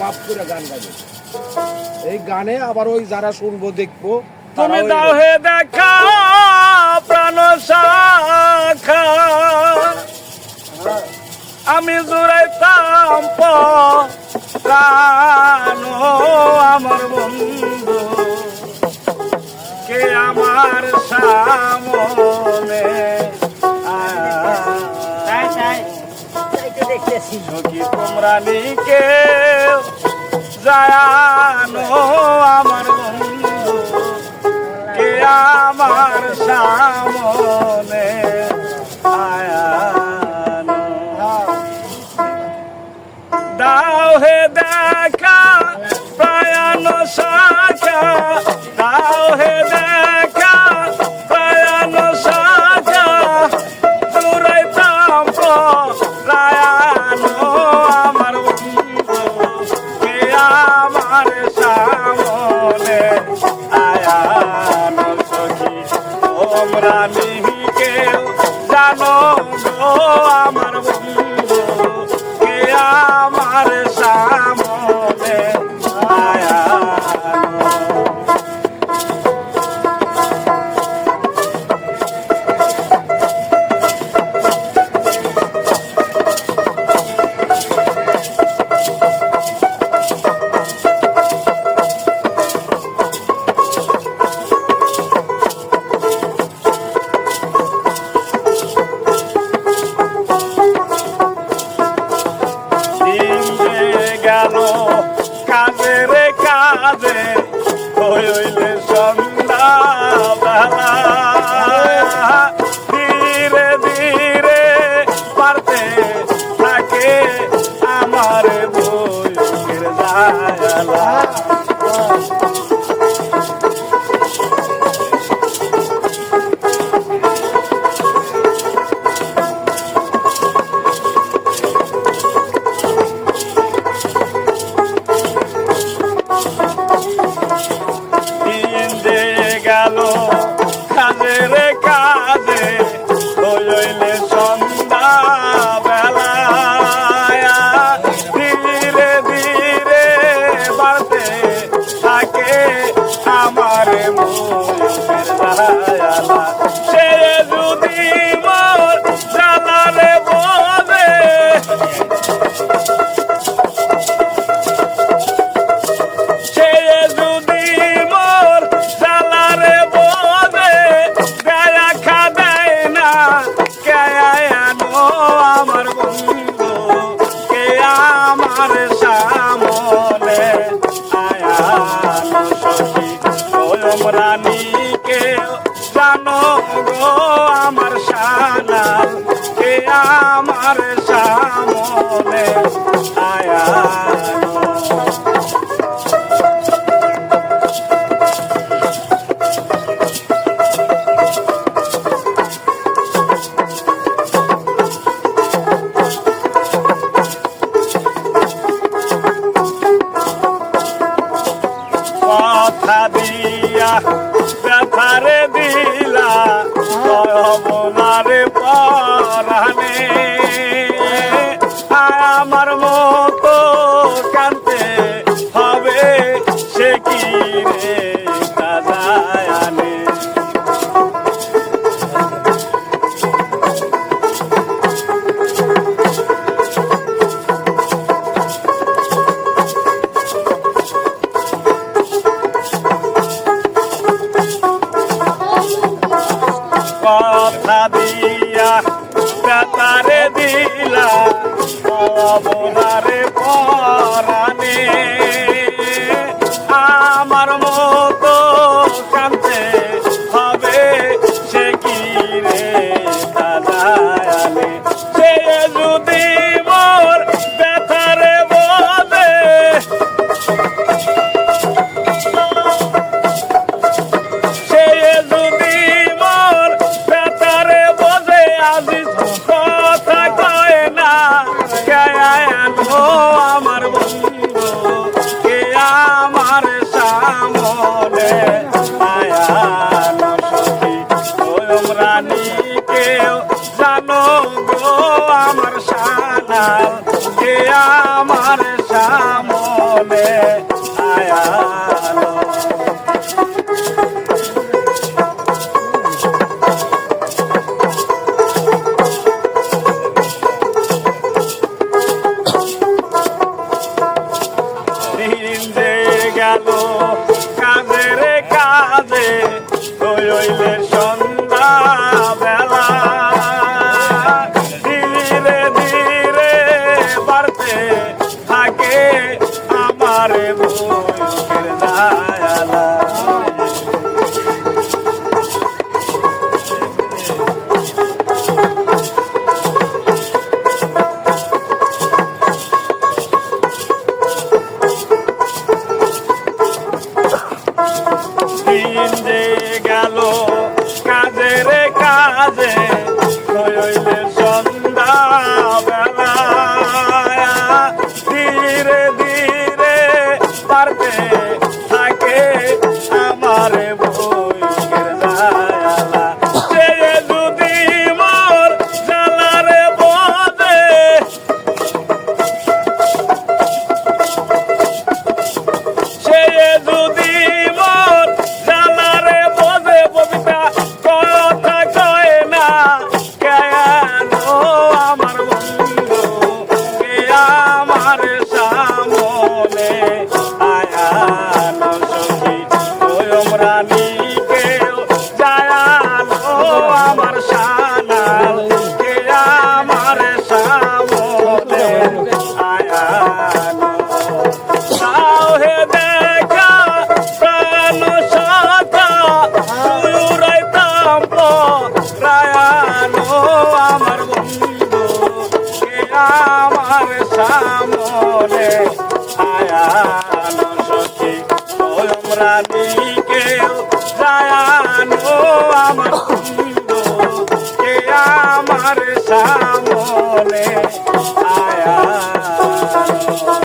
বাপ করে গান গাইবে। এই গানে আবার ওই যারা শুনব দেখব তুমি দাও হে দেখা প্রাণ শাখা। আমি জোরাইতাম প্রাণ আমার বন্ধু। দেখতেছি। সখী তোমরা নিকে জানো আমার বন্ধু। কে আমার শ্যামল? I'm Bye. আমার কথা দিয়া ব্যাপারে দিলা অবদারে পরানে আমার মন সামনে আয়ালো। গেল কাজে রে কাজে তো ওয়ম রানীকে জায়ানো আমার সানাল কে আমার সামনে আয়ানো তাও হে দেখা প্রাণ সাথা উড়াইতাম রায়ানো আমার বন্ধু, কে আমার সামনে আয়ানো সখী ওয়ম রানীকে